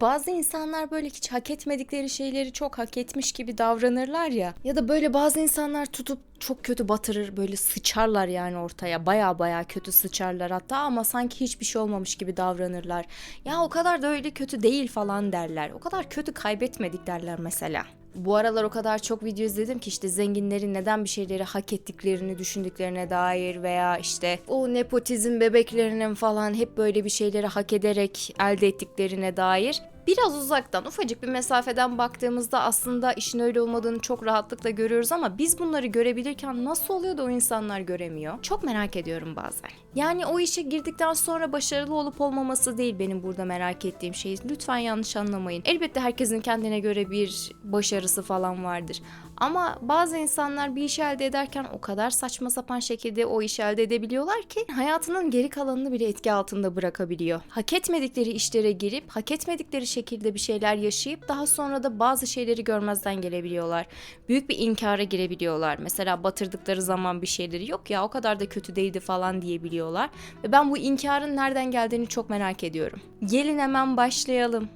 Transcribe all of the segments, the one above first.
Bazı insanlar böyle hiç hak etmedikleri şeyleri çok hak etmiş gibi davranırlar ya. Ya da böyle bazı insanlar tutup çok kötü batırır böyle sıçarlar yani ortaya baya baya kötü sıçarlar hatta ama sanki hiçbir şey olmamış gibi davranırlar. Ya o kadar da öyle kötü değil falan derler. O kadar kötü kaybetmedik derler mesela. Bu aralar o kadar çok video izledim ki işte zenginlerin neden bir şeyleri hak ettiklerini düşündüklerine dair veya işte o nepotizm bebeklerinin falan hep böyle bir şeyleri hak ederek elde ettiklerine dair biraz uzaktan ufacık bir mesafeden baktığımızda aslında işin öyle olmadığını çok rahatlıkla görüyoruz ama biz bunları görebilirken nasıl oluyor da o insanlar göremiyor? Çok merak ediyorum bazen. Yani o işe girdikten sonra başarılı olup olmaması değil benim burada merak ettiğim şey. Lütfen yanlış anlamayın. Elbette herkesin kendine göre bir başarısı falan vardır. Ama bazı insanlar bir iş elde ederken o kadar saçma sapan şekilde o işi elde edebiliyorlar ki hayatının geri kalanını bile etki altında bırakabiliyor. Hak etmedikleri işlere girip hak etmedikleri şekilde bir şeyler yaşayıp daha sonra da bazı şeyleri görmezden gelebiliyorlar. Büyük bir inkara girebiliyorlar. Mesela batırdıkları zaman bir şeyleri yok ya o kadar da kötü değildi falan diyebiliyorlar. Ve ben bu inkarın nereden geldiğini çok merak ediyorum. Gelin hemen başlayalım.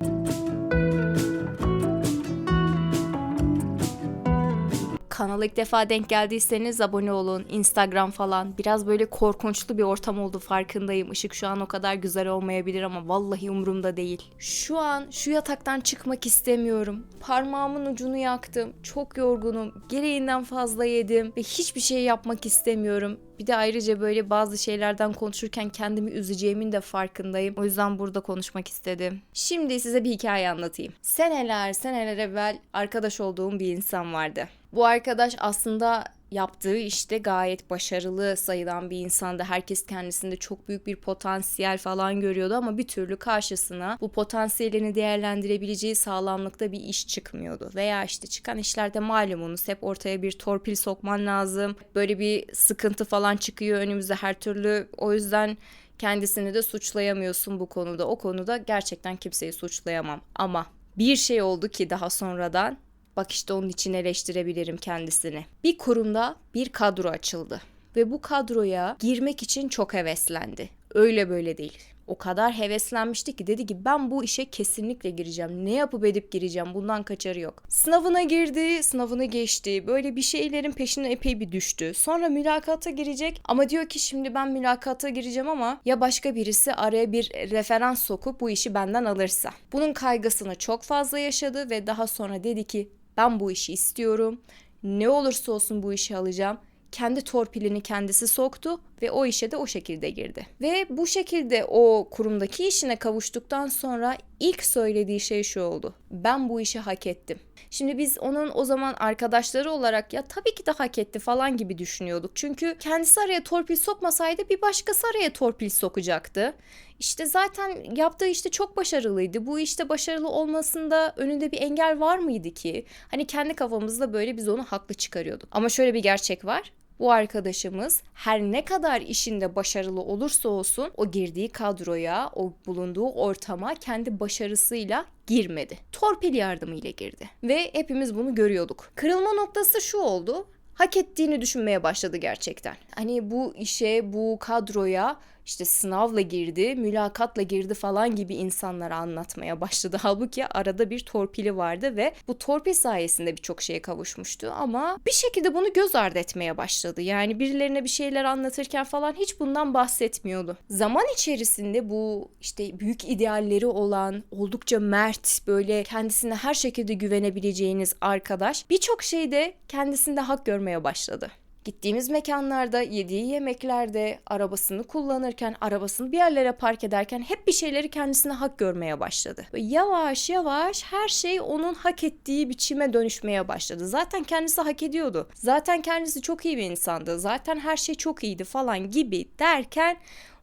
Kanala ilk defa denk geldiyseniz abone olun. Instagram falan. Biraz böyle korkunçlu bir ortam oldu farkındayım. Işık şu an o kadar güzel olmayabilir ama vallahi umurumda değil. Şu an şu yataktan çıkmak istemiyorum. Parmağımın ucunu yaktım. Çok yorgunum. Gereğinden fazla yedim ve hiçbir şey yapmak istemiyorum. Bir de ayrıca böyle bazı şeylerden konuşurken kendimi üzeceğimin de farkındayım. O yüzden burada konuşmak istedim. Şimdi size bir hikaye anlatayım. Seneler seneler evvel arkadaş olduğum bir insan vardı. Bu arkadaş aslında yaptığı işte gayet başarılı sayılan bir insandı. Herkes kendisinde çok büyük bir potansiyel falan görüyordu ama bir türlü karşısına bu potansiyelini değerlendirebileceği sağlamlıkta bir iş çıkmıyordu. Veya işte çıkan işlerde malumunuz hep ortaya bir torpil sokman lazım. Böyle bir sıkıntı falan çıkıyor önümüze her türlü. O yüzden kendisini de suçlayamıyorsun bu konuda. O konuda gerçekten kimseyi suçlayamam. Ama bir şey oldu ki daha sonradan Bak işte onun için eleştirebilirim kendisini. Bir kurumda bir kadro açıldı ve bu kadroya girmek için çok heveslendi. Öyle böyle değil. O kadar heveslenmişti ki dedi ki ben bu işe kesinlikle gireceğim. Ne yapıp edip gireceğim. Bundan kaçarı yok. Sınavına girdi, sınavını geçti. Böyle bir şeylerin peşine epey bir düştü. Sonra mülakata girecek ama diyor ki şimdi ben mülakata gireceğim ama ya başka birisi araya bir referans sokup bu işi benden alırsa. Bunun kaygısını çok fazla yaşadı ve daha sonra dedi ki ben bu işi istiyorum. Ne olursa olsun bu işi alacağım. Kendi torpilini kendisi soktu ve o işe de o şekilde girdi. Ve bu şekilde o kurumdaki işine kavuştuktan sonra ilk söylediği şey şu oldu. Ben bu işi hak ettim. Şimdi biz onun o zaman arkadaşları olarak ya tabii ki de hak etti falan gibi düşünüyorduk. Çünkü kendisi araya torpil sokmasaydı bir başkası araya torpil sokacaktı. İşte zaten yaptığı işte çok başarılıydı. Bu işte başarılı olmasında önünde bir engel var mıydı ki? Hani kendi kafamızda böyle biz onu haklı çıkarıyorduk. Ama şöyle bir gerçek var bu arkadaşımız her ne kadar işinde başarılı olursa olsun o girdiği kadroya, o bulunduğu ortama kendi başarısıyla girmedi. Torpil yardımıyla girdi. Ve hepimiz bunu görüyorduk. Kırılma noktası şu oldu hak ettiğini düşünmeye başladı gerçekten. Hani bu işe, bu kadroya işte sınavla girdi, mülakatla girdi falan gibi insanlara anlatmaya başladı. Halbuki arada bir torpili vardı ve bu torpil sayesinde birçok şeye kavuşmuştu ama bir şekilde bunu göz ardı etmeye başladı. Yani birilerine bir şeyler anlatırken falan hiç bundan bahsetmiyordu. Zaman içerisinde bu işte büyük idealleri olan, oldukça mert, böyle kendisine her şekilde güvenebileceğiniz arkadaş birçok şeyde kendisinde hak görmeye başladı. Gittiğimiz mekanlarda, yediği yemeklerde, arabasını kullanırken, arabasını bir yerlere park ederken hep bir şeyleri kendisine hak görmeye başladı. Ve yavaş yavaş her şey onun hak ettiği biçime dönüşmeye başladı. Zaten kendisi hak ediyordu. Zaten kendisi çok iyi bir insandı. Zaten her şey çok iyiydi falan gibi derken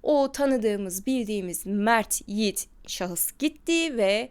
o tanıdığımız, bildiğimiz mert, yiğit şahıs gitti ve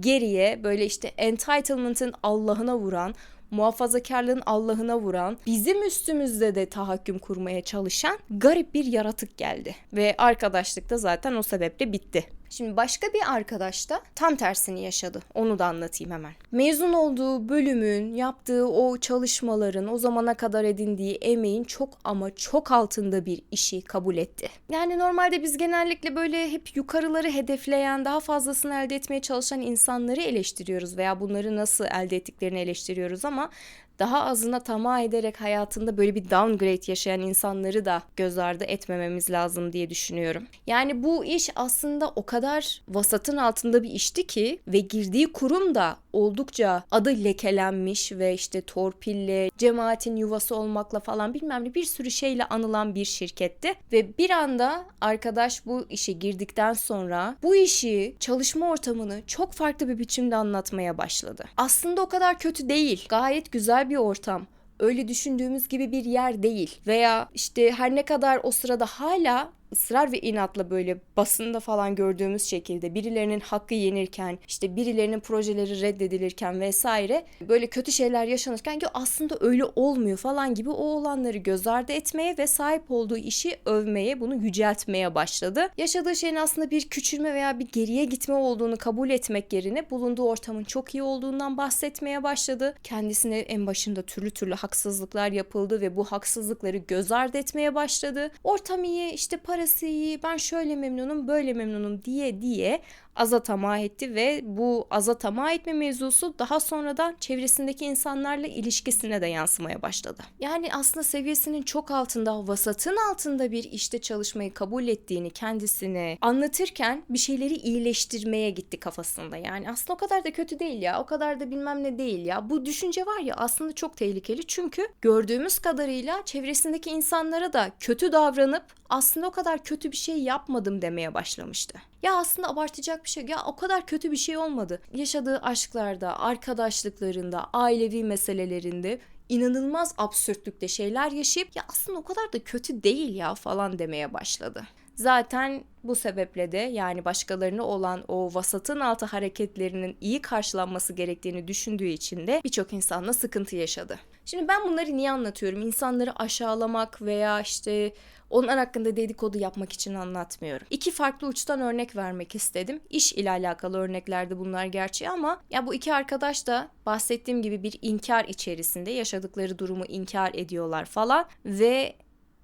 geriye böyle işte entitlement'ın Allah'ına vuran, muhafazakarlığın Allah'ına vuran, bizim üstümüzde de tahakküm kurmaya çalışan garip bir yaratık geldi. Ve arkadaşlık da zaten o sebeple bitti. Şimdi başka bir arkadaş da tam tersini yaşadı. Onu da anlatayım hemen. Mezun olduğu bölümün, yaptığı o çalışmaların, o zamana kadar edindiği emeğin çok ama çok altında bir işi kabul etti. Yani normalde biz genellikle böyle hep yukarıları hedefleyen, daha fazlasını elde etmeye çalışan insanları eleştiriyoruz veya bunları nasıl elde ettiklerini eleştiriyoruz ama daha azına tamah ederek hayatında böyle bir downgrade yaşayan insanları da göz ardı etmememiz lazım diye düşünüyorum. Yani bu iş aslında o kadar vasatın altında bir işti ki ve girdiği kurum da oldukça adı lekelenmiş ve işte torpille, cemaatin yuvası olmakla falan bilmem ne bir sürü şeyle anılan bir şirketti. Ve bir anda arkadaş bu işe girdikten sonra bu işi, çalışma ortamını çok farklı bir biçimde anlatmaya başladı. Aslında o kadar kötü değil. Gayet güzel bir ortam öyle düşündüğümüz gibi bir yer değil. Veya işte her ne kadar o sırada hala ısrar ve inatla böyle basında falan gördüğümüz şekilde birilerinin hakkı yenirken işte birilerinin projeleri reddedilirken vesaire böyle kötü şeyler yaşanırken ki aslında öyle olmuyor falan gibi o olanları göz ardı etmeye ve sahip olduğu işi övmeye bunu yüceltmeye başladı. Yaşadığı şeyin aslında bir küçülme veya bir geriye gitme olduğunu kabul etmek yerine bulunduğu ortamın çok iyi olduğundan bahsetmeye başladı. Kendisine en başında türlü türlü haksızlıklar yapıldı ve bu haksızlıkları göz ardı etmeye başladı. Ortam iyi işte para parası iyi, ben şöyle memnunum, böyle memnunum diye diye aza tamah etti ve bu aza tamah etme mevzusu daha sonradan çevresindeki insanlarla ilişkisine de yansımaya başladı. Yani aslında seviyesinin çok altında, vasatın altında bir işte çalışmayı kabul ettiğini kendisine anlatırken bir şeyleri iyileştirmeye gitti kafasında. Yani aslında o kadar da kötü değil ya, o kadar da bilmem ne değil ya. Bu düşünce var ya aslında çok tehlikeli çünkü gördüğümüz kadarıyla çevresindeki insanlara da kötü davranıp aslında o kadar kötü bir şey yapmadım demeye başlamıştı. Ya aslında abartacak bir şey. Ya o kadar kötü bir şey olmadı. Yaşadığı aşklarda, arkadaşlıklarında, ailevi meselelerinde inanılmaz absürtlükte şeyler yaşayıp ya aslında o kadar da kötü değil ya falan demeye başladı. Zaten bu sebeple de yani başkalarına olan o vasatın altı hareketlerinin iyi karşılanması gerektiğini düşündüğü için de birçok insanla sıkıntı yaşadı. Şimdi ben bunları niye anlatıyorum? İnsanları aşağılamak veya işte onlar hakkında dedikodu yapmak için anlatmıyorum. İki farklı uçtan örnek vermek istedim. İş ile alakalı örneklerde bunlar gerçi ama ya bu iki arkadaş da bahsettiğim gibi bir inkar içerisinde yaşadıkları durumu inkar ediyorlar falan ve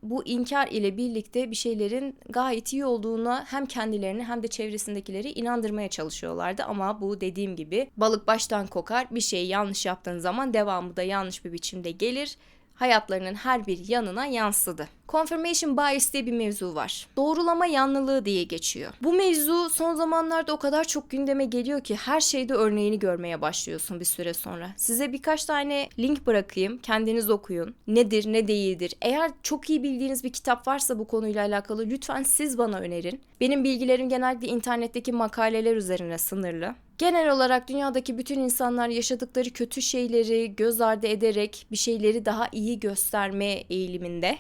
bu inkar ile birlikte bir şeylerin gayet iyi olduğuna hem kendilerini hem de çevresindekileri inandırmaya çalışıyorlardı. Ama bu dediğim gibi balık baştan kokar. Bir şeyi yanlış yaptığın zaman devamı da yanlış bir biçimde gelir hayatlarının her bir yanına yansıdı. Confirmation bias diye bir mevzu var. Doğrulama yanlılığı diye geçiyor. Bu mevzu son zamanlarda o kadar çok gündeme geliyor ki her şeyde örneğini görmeye başlıyorsun bir süre sonra. Size birkaç tane link bırakayım. Kendiniz okuyun. Nedir, ne değildir. Eğer çok iyi bildiğiniz bir kitap varsa bu konuyla alakalı lütfen siz bana önerin. Benim bilgilerim genellikle internetteki makaleler üzerine sınırlı. Genel olarak dünyadaki bütün insanlar yaşadıkları kötü şeyleri göz ardı ederek bir şeyleri daha iyi gösterme eğiliminde.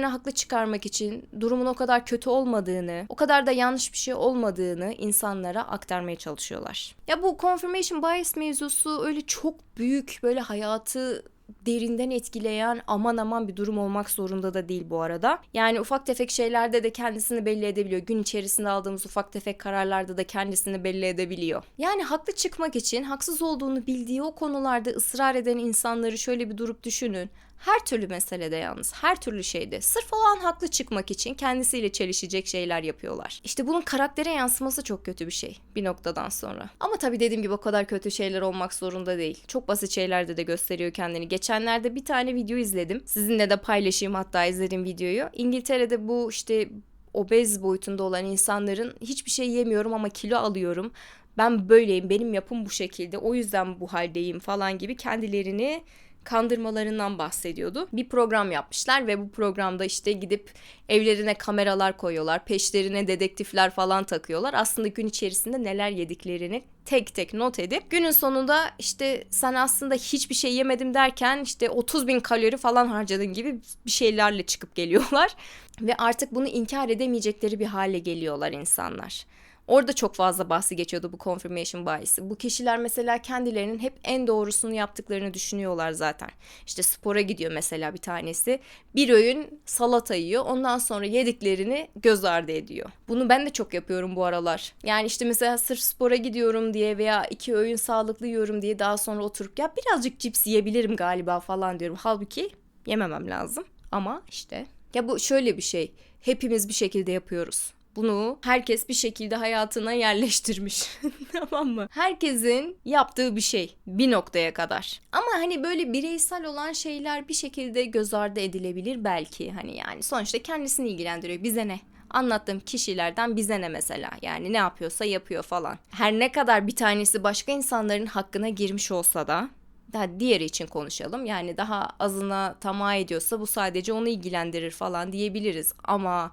Kendilerini haklı çıkarmak için durumun o kadar kötü olmadığını, o kadar da yanlış bir şey olmadığını insanlara aktarmaya çalışıyorlar. Ya bu confirmation bias mevzusu öyle çok büyük böyle hayatı derinden etkileyen aman aman bir durum olmak zorunda da değil bu arada. Yani ufak tefek şeylerde de kendisini belli edebiliyor. Gün içerisinde aldığımız ufak tefek kararlarda da kendisini belli edebiliyor. Yani haklı çıkmak için haksız olduğunu bildiği o konularda ısrar eden insanları şöyle bir durup düşünün. Her türlü meselede yalnız, her türlü şeyde sırf o an haklı çıkmak için kendisiyle çelişecek şeyler yapıyorlar. İşte bunun karaktere yansıması çok kötü bir şey bir noktadan sonra. Ama tabii dediğim gibi o kadar kötü şeyler olmak zorunda değil. Çok basit şeylerde de gösteriyor kendini. Geçenlerde bir tane video izledim. Sizinle de paylaşayım hatta izlediğim videoyu. İngiltere'de bu işte obez boyutunda olan insanların hiçbir şey yemiyorum ama kilo alıyorum. Ben böyleyim, benim yapım bu şekilde. O yüzden bu haldeyim falan gibi kendilerini kandırmalarından bahsediyordu. Bir program yapmışlar ve bu programda işte gidip evlerine kameralar koyuyorlar, peşlerine dedektifler falan takıyorlar. Aslında gün içerisinde neler yediklerini tek tek not edip günün sonunda işte sen aslında hiçbir şey yemedim derken işte 30 bin kalori falan harcadın gibi bir şeylerle çıkıp geliyorlar. Ve artık bunu inkar edemeyecekleri bir hale geliyorlar insanlar. Orada çok fazla bahsi geçiyordu bu confirmation bias'ı. Bu kişiler mesela kendilerinin hep en doğrusunu yaptıklarını düşünüyorlar zaten. İşte spora gidiyor mesela bir tanesi. Bir öğün salata yiyor. Ondan sonra yediklerini göz ardı ediyor. Bunu ben de çok yapıyorum bu aralar. Yani işte mesela sırf spora gidiyorum diye veya iki öğün sağlıklı yiyorum diye daha sonra oturup ya birazcık cips yiyebilirim galiba falan diyorum. Halbuki yememem lazım. Ama işte ya bu şöyle bir şey. Hepimiz bir şekilde yapıyoruz. Bunu herkes bir şekilde hayatına yerleştirmiş. tamam mı? Herkesin yaptığı bir şey bir noktaya kadar. Ama hani böyle bireysel olan şeyler bir şekilde göz ardı edilebilir belki. Hani yani sonuçta kendisini ilgilendiriyor. Bize ne? anlattığım kişilerden bize ne mesela yani ne yapıyorsa yapıyor falan. Her ne kadar bir tanesi başka insanların hakkına girmiş olsa da daha diğeri için konuşalım. Yani daha azına tamah ediyorsa bu sadece onu ilgilendirir falan diyebiliriz. Ama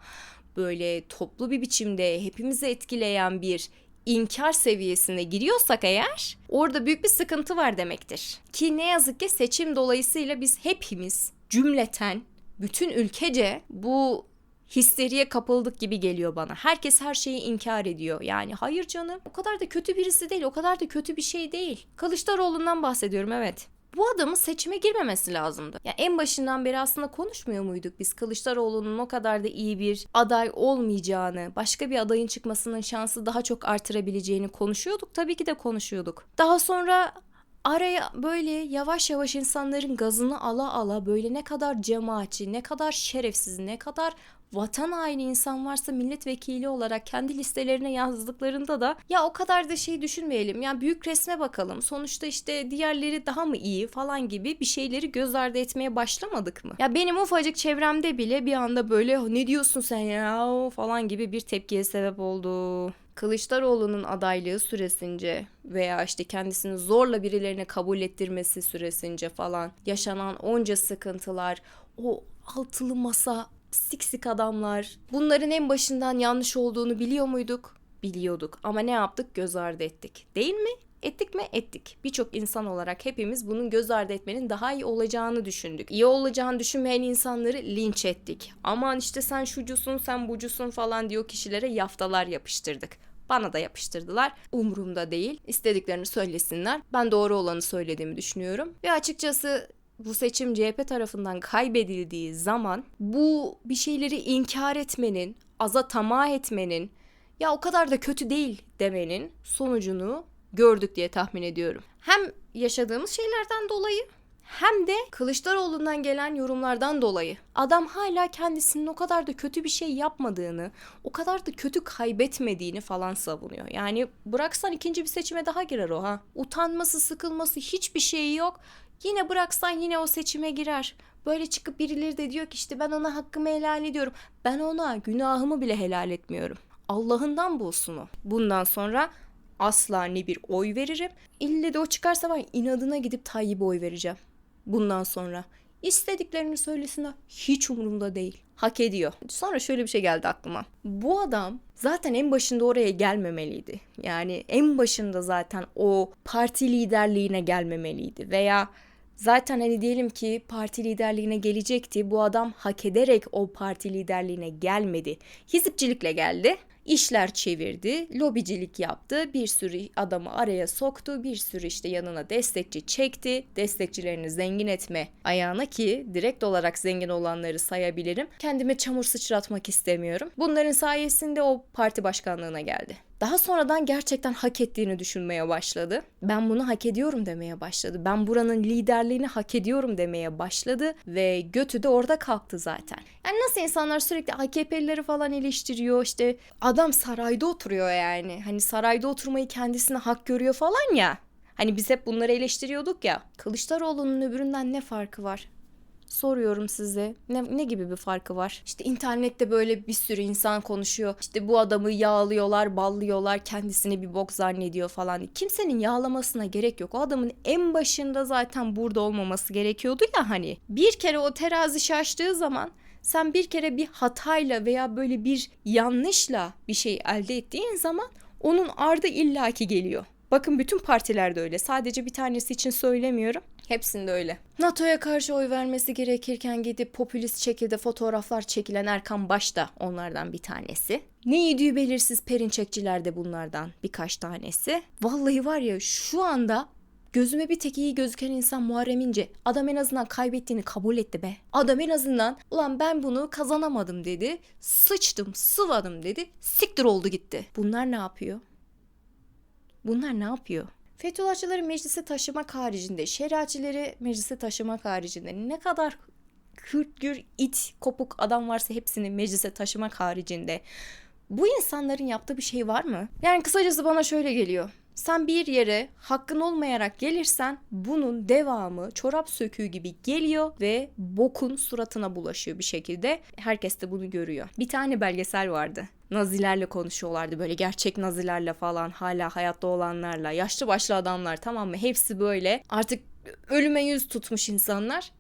böyle toplu bir biçimde hepimizi etkileyen bir inkar seviyesine giriyorsak eğer orada büyük bir sıkıntı var demektir. Ki ne yazık ki seçim dolayısıyla biz hepimiz cümleten bütün ülkece bu histeriye kapıldık gibi geliyor bana. Herkes her şeyi inkar ediyor. Yani hayır canım o kadar da kötü birisi değil. O kadar da kötü bir şey değil. Kılıçdaroğlu'ndan bahsediyorum evet. Bu adamın seçime girmemesi lazımdı. Ya en başından beri aslında konuşmuyor muyduk biz Kılıçdaroğlu'nun o kadar da iyi bir aday olmayacağını, başka bir adayın çıkmasının şansı daha çok artırabileceğini konuşuyorduk. Tabii ki de konuşuyorduk. Daha sonra araya böyle yavaş yavaş insanların gazını ala ala böyle ne kadar cemaatçi, ne kadar şerefsiz, ne kadar vatan haini insan varsa milletvekili olarak kendi listelerine yazdıklarında da ya o kadar da şey düşünmeyelim. Ya büyük resme bakalım. Sonuçta işte diğerleri daha mı iyi falan gibi bir şeyleri göz ardı etmeye başlamadık mı? Ya benim ufacık çevremde bile bir anda böyle ne diyorsun sen ya falan gibi bir tepkiye sebep oldu. Kılıçdaroğlu'nun adaylığı süresince veya işte kendisini zorla birilerine kabul ettirmesi süresince falan yaşanan onca sıkıntılar, o altılı masa, siksik adamlar. Bunların en başından yanlış olduğunu biliyor muyduk? Biliyorduk ama ne yaptık? Göz ardı ettik. Değil mi? Ettik mi? Ettik. Birçok insan olarak hepimiz bunun göz ardı etmenin daha iyi olacağını düşündük. İyi olacağını düşünmeyen insanları linç ettik. Aman işte sen şucusun, sen bucusun falan diyor kişilere yaftalar yapıştırdık. Bana da yapıştırdılar. Umurumda değil. İstediklerini söylesinler. Ben doğru olanı söylediğimi düşünüyorum. Ve açıkçası bu seçim CHP tarafından kaybedildiği zaman bu bir şeyleri inkar etmenin, aza tamah etmenin, ya o kadar da kötü değil demenin sonucunu gördük diye tahmin ediyorum. Hem yaşadığımız şeylerden dolayı hem de Kılıçdaroğlu'ndan gelen yorumlardan dolayı adam hala kendisinin o kadar da kötü bir şey yapmadığını, o kadar da kötü kaybetmediğini falan savunuyor. Yani bıraksan ikinci bir seçime daha girer o ha. Utanması, sıkılması hiçbir şeyi yok. Yine bıraksan yine o seçime girer. Böyle çıkıp birileri de diyor ki işte ben ona hakkımı helal ediyorum. Ben ona günahımı bile helal etmiyorum. Allah'ından bulsun o. Bundan sonra asla ne bir oy veririm. İlle de o çıkarsa ben inadına gidip Tayyip'e oy vereceğim. Bundan sonra. İstediklerini söylesinler. Hiç umurumda değil. Hak ediyor. Sonra şöyle bir şey geldi aklıma. Bu adam zaten en başında oraya gelmemeliydi. Yani en başında zaten o parti liderliğine gelmemeliydi. Veya Zaten hani diyelim ki parti liderliğine gelecekti. Bu adam hak ederek o parti liderliğine gelmedi. Hizipçilikle geldi işler çevirdi, lobicilik yaptı, bir sürü adamı araya soktu, bir sürü işte yanına destekçi çekti, destekçilerini zengin etme ayağına ki direkt olarak zengin olanları sayabilirim. Kendime çamur sıçratmak istemiyorum. Bunların sayesinde o parti başkanlığına geldi. Daha sonradan gerçekten hak ettiğini düşünmeye başladı. Ben bunu hak ediyorum demeye başladı. Ben buranın liderliğini hak ediyorum demeye başladı ve götü de orada kalktı zaten. Yani nasıl insanlar sürekli AKP'lileri falan eleştiriyor işte adam sarayda oturuyor yani. Hani sarayda oturmayı kendisine hak görüyor falan ya. Hani biz hep bunları eleştiriyorduk ya. Kılıçdaroğlu'nun öbüründen ne farkı var? Soruyorum size. Ne, ne gibi bir farkı var? İşte internette böyle bir sürü insan konuşuyor. İşte bu adamı yağlıyorlar, ballıyorlar, kendisini bir bok zannediyor falan. Kimsenin yağlamasına gerek yok. O adamın en başında zaten burada olmaması gerekiyordu ya hani. Bir kere o terazi şaştığı zaman sen bir kere bir hatayla veya böyle bir yanlışla bir şey elde ettiğin zaman onun ardı illaki geliyor. Bakın bütün partilerde öyle. Sadece bir tanesi için söylemiyorum. Hepsinde öyle. NATO'ya karşı oy vermesi gerekirken gidip popülist şekilde fotoğraflar çekilen Erkan Baş da onlardan bir tanesi. Ne yediği belirsiz perinçekçiler de bunlardan birkaç tanesi. Vallahi var ya şu anda Gözüme bir tek iyi gözüken insan Muharrem İnce. Adam en azından kaybettiğini kabul etti be. Adam en azından ulan ben bunu kazanamadım dedi. Sıçtım, sıvadım dedi. Siktir oldu gitti. Bunlar ne yapıyor? Bunlar ne yapıyor? Fethullahçıları meclise taşımak haricinde, şeriatçileri meclise taşımak haricinde ne kadar hürtgür, it, kopuk adam varsa hepsini meclise taşımak haricinde bu insanların yaptığı bir şey var mı? Yani kısacası bana şöyle geliyor. Sen bir yere hakkın olmayarak gelirsen bunun devamı çorap söküğü gibi geliyor ve bokun suratına bulaşıyor bir şekilde. Herkes de bunu görüyor. Bir tane belgesel vardı. Nazilerle konuşuyorlardı böyle gerçek nazilerle falan hala hayatta olanlarla yaşlı başlı adamlar tamam mı hepsi böyle artık ölüme yüz tutmuş insanlar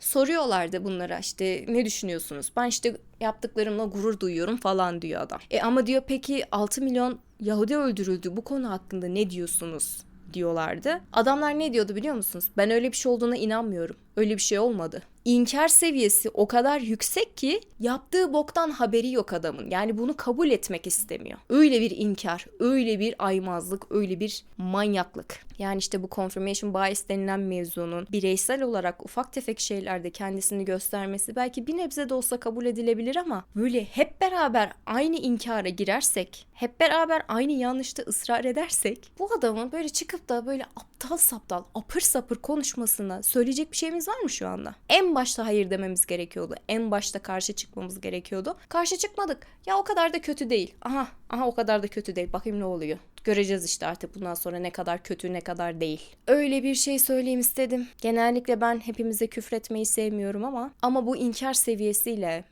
soruyorlardı bunlara işte ne düşünüyorsunuz? Ben işte yaptıklarımla gurur duyuyorum falan diyor adam. E ama diyor peki 6 milyon Yahudi öldürüldü bu konu hakkında ne diyorsunuz? diyorlardı. Adamlar ne diyordu biliyor musunuz? Ben öyle bir şey olduğuna inanmıyorum. Öyle bir şey olmadı. İnkar seviyesi o kadar yüksek ki yaptığı boktan haberi yok adamın. Yani bunu kabul etmek istemiyor. Öyle bir inkar, öyle bir aymazlık, öyle bir manyaklık. Yani işte bu confirmation bias denilen mevzunun bireysel olarak ufak tefek şeylerde kendisini göstermesi belki bir nebze de olsa kabul edilebilir ama böyle hep beraber aynı inkara girersek, hep beraber aynı yanlışta ısrar edersek bu adamın böyle çıkıp da böyle aptal saptal, apır sapır konuşmasına söyleyecek bir şeyimiz var mı şu anda? En başta hayır dememiz gerekiyordu. En başta karşı çıkmamız gerekiyordu. Karşı çıkmadık. Ya o kadar da kötü değil. Aha, aha o kadar da kötü değil. Bakayım ne oluyor. Göreceğiz işte artık bundan sonra ne kadar kötü ne kadar değil. Öyle bir şey söyleyeyim istedim. Genellikle ben hepimize küfretmeyi sevmiyorum ama ama bu inkar seviyesiyle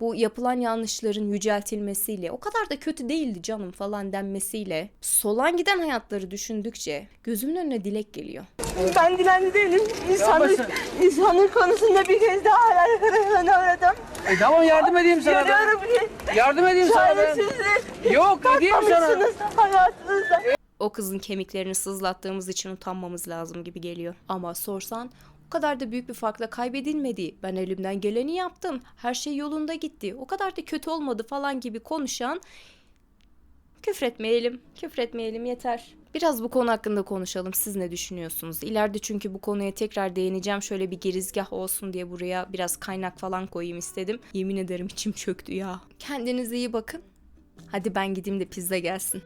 bu yapılan yanlışların yüceltilmesiyle o kadar da kötü değildi canım falan denmesiyle solan giden hayatları düşündükçe gözümün önüne dilek geliyor. Ben dilenci değilim. İnsanlık, insanlık konusunda bir kez daha hayal kırıklığına uğradım. E tamam yardım edeyim sana ben. Görüyorum ki Yardım edeyim sana ben. Yok edeyim sana. hayatınızda. O kızın kemiklerini sızlattığımız için utanmamız lazım gibi geliyor. Ama sorsan o kadar da büyük bir farkla kaybedilmedi. Ben elimden geleni yaptım. Her şey yolunda gitti. O kadar da kötü olmadı falan gibi konuşan küfretmeyelim. Küfretmeyelim yeter. Biraz bu konu hakkında konuşalım. Siz ne düşünüyorsunuz? İleride çünkü bu konuya tekrar değineceğim. Şöyle bir girizgah olsun diye buraya biraz kaynak falan koyayım istedim. Yemin ederim içim çöktü ya. Kendinize iyi bakın. Hadi ben gideyim de pizza gelsin.